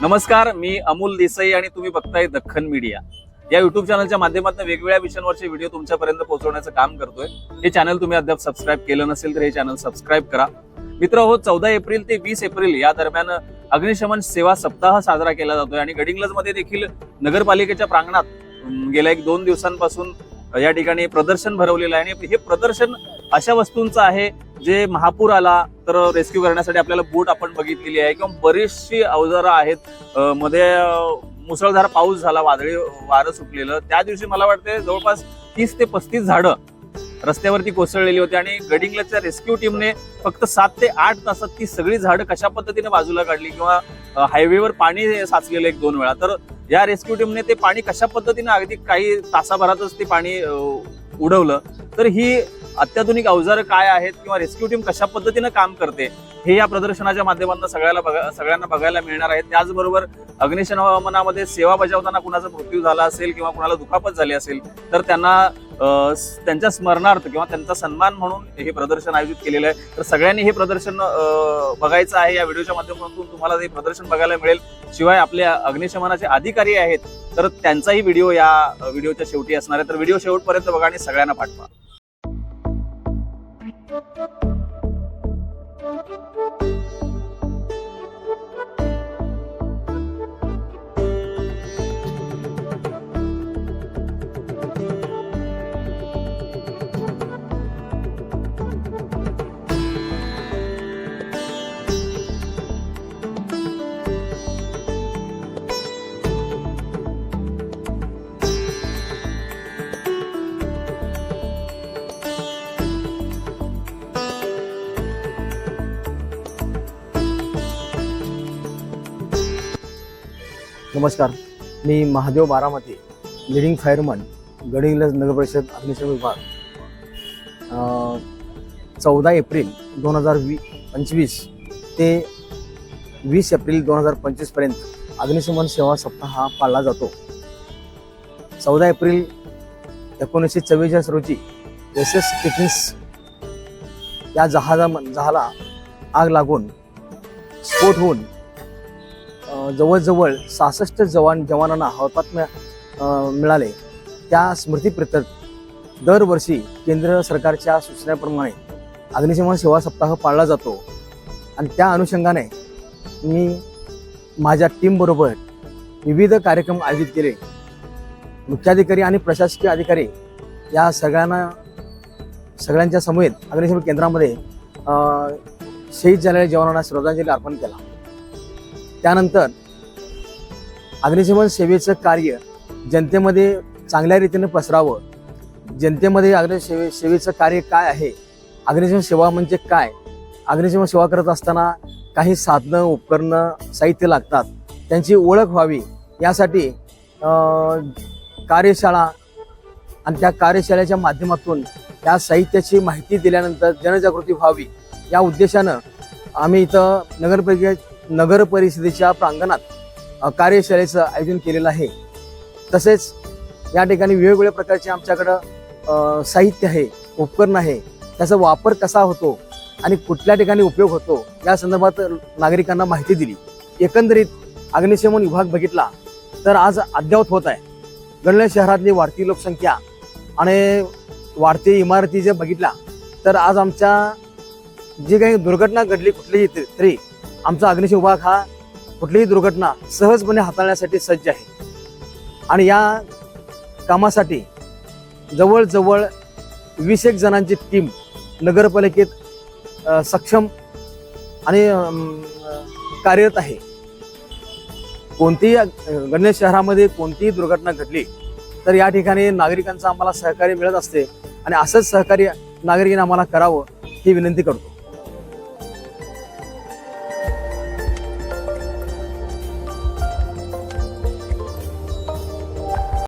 नमस्कार मी अमोल देसाई आणि तुम्ही बघताय दख्खन मीडिया. या युट्यूब चॅनलच्या माध्यमातून वेगवेगळ्या विषयांवरचे व्हिडिओ तुमच्यापर्यंत पोहोचवण्याचं काम करतोय. हे चॅनल तुम्ही अद्याप सबस्क्राईब केलं नसेल तर हे चॅनल सबस्क्राईब करा. मित्र हो चौदा एप्रिल ते वीस एप्रिल या दरम्यान अग्निशमन सेवा सप्ताह साजरा केला जातोय आणि गडिंग्लजमध्ये देखील नगरपालिकेच्या प्रांगणात गेल्या एक दोन दिवसांपासून या ठिकाणी प्रदर्शन भरवलेलं आहे. आणि हे प्रदर्शन अशा वस्तूंचं आहे जे महापूर आला तर रेस्क्यू करण्यासाठी आपल्याला बोट आपण बघितलेली आहे किंवा बरीचशी अवजारं आहेत. मध्ये मुसळधार पाऊस झाला वादळी वारं सुटलेलं. त्या दिवशी मला वाटते जवळपास तीस ते पस्तीस झाडं रस्त्यावरती कोसळलेली होती आणि गडिंगलच्या रेस्क्यू टीमने फक्त सात ते आठ तासात ती सगळी झाडं कशा पद्धतीने बाजूला काढली किंवा हायवेवर पाणी साचलेलं एक दोन वेळा. तर या रेस्क्यू टीमने ते पाणी कशा पद्धतीने अगदी काही तासाभरातच ते पाणी उडवलं. तर ही अत्याधुनिक अवजारं काय आहेत किंवा रेस्क्यू टीम कशा पद्धतीनं काम करते हे या प्रदर्शनाच्या माध्यमातून सगळ्याला बघा सगळ्यांना बघायला मिळणार आहे. त्याचबरोबर अग्निशमनामध्ये सेवा बजावताना कुणाचा मृत्यू झाला असेल किंवा कुणाला दुखापत झाली असेल तर त्यांना त्यांच्या स्मरणार्थ किंवा त्यांचा सन्मान म्हणून हे प्रदर्शन आयोजित केलेलं आहे. तर सगळ्यांनी हे प्रदर्शन अं, बघायचं आहे. या व्हिडिओच्या माध्यमातून तुम्हाला हे प्रदर्शन बघायला मिळेल. शिवाय आपल्या अग्निशमनाचे अधिकारी आहेत तर त्यांचाही व्हिडिओ या व्हिडिओच्या शेवटी असणार आहे. तर व्हिडिओ शेवटपर्यंत बघा आणि सगळ्यांना पाठवा. नमस्कार. मी महादेव बारामती लिडिंग फायरमन गडिंग्लज नगर परिषद अग्निशमन विभाग. चौदा एप्रिल दोन हजार वी पंचवीस ते वीस एप्रिल दोन हजार पंचवीसपर्यंत अग्निशमन सेवा सप्ताह हा पाळला जातो. चौदा एप्रिल एकोणीसशे चव्वेचाळीस रोजी एस एस टिफिन्स या जहाजा जहाला आग लागून स्फोट होऊन जवळजवळ सहासष्ट जवान जवानांना हौतात्म्य मिळाले. त्या स्मृतीप्रित्यर्थ दरवर्षी केंद्र सरकारच्या सूचनेप्रमाणे अग्निशमन सेवा सप्ताह पाळला जातो. आणि त्या अनुषंगाने मी माझ्या टीमबरोबर विविध कार्यक्रम आयोजित केले. मुख्याधिकारी आणि प्रशासकीय अधिकारी या सगळ्यांना सगळ्यांच्या समवेत अग्निशमन केंद्रामध्ये शहीद झालेल्या जवानांना श्रद्धांजली अर्पण केला. त्यानंतर अग्निशमन सेवेचं कार्य जनतेमध्ये चांगल्या रीतीने पसरावं. जनतेमध्ये अग्निसेवे सेवेचं कार्य काय आहे? अग्निशमन सेवा म्हणजे काय? अग्निशमन सेवा करत असताना काही साधनं उपकरणं साहित्य लागतात. त्यांची ओळख व्हावी. यासाठी कार्यशाळा आणि त्या कार्यशाळेच्या माध्यमातून त्या साहित्याची माहिती दिल्यानंतर जनजागृती व्हावी. या उद्देशानं आम्ही इथं नगरपालिके नगर परिषदेच्या प्रांगणात कार्यशाळेचं आयोजन केलेलं आहे. तसेच या ठिकाणी वेगवेगळ्या प्रकारचे आमच्याकडं साहित्य आहे उपकरण आहे. त्याचा वापर कसा होतो आणि कुठल्या ठिकाणी उपयोग होतो या संदर्भात नागरिकांना माहिती दिली. एकंदरीत अग्निशमन विभाग बघितला तर आज अद्ययावत होत आहे. गणले शहरातली वाढती लोकसंख्या आणि वाढती इमारती जे बघितल्या तर आज आमच्या जी काही दुर्घटना घडली कुठलीही तरी आमचा अग्निशमन विभाग हा कुठलीही दुर्घटना सहजपणे हाताळण्यासाठी सज्ज आहे. आणि या कामासाठी जवळजवळ वीस एक जणांची टीम नगरपालिकेत सक्षम आणि कार्यरत आहे. कोणतीही गणेश शहरामध्ये कोणतीही दुर्घटना घडली तर या ठिकाणी नागरिकांचं आम्हाला सहकार्य मिळत असते आणि असंच सहकार्य नागरिकांनी आम्हाला करावं ही विनंती करतो.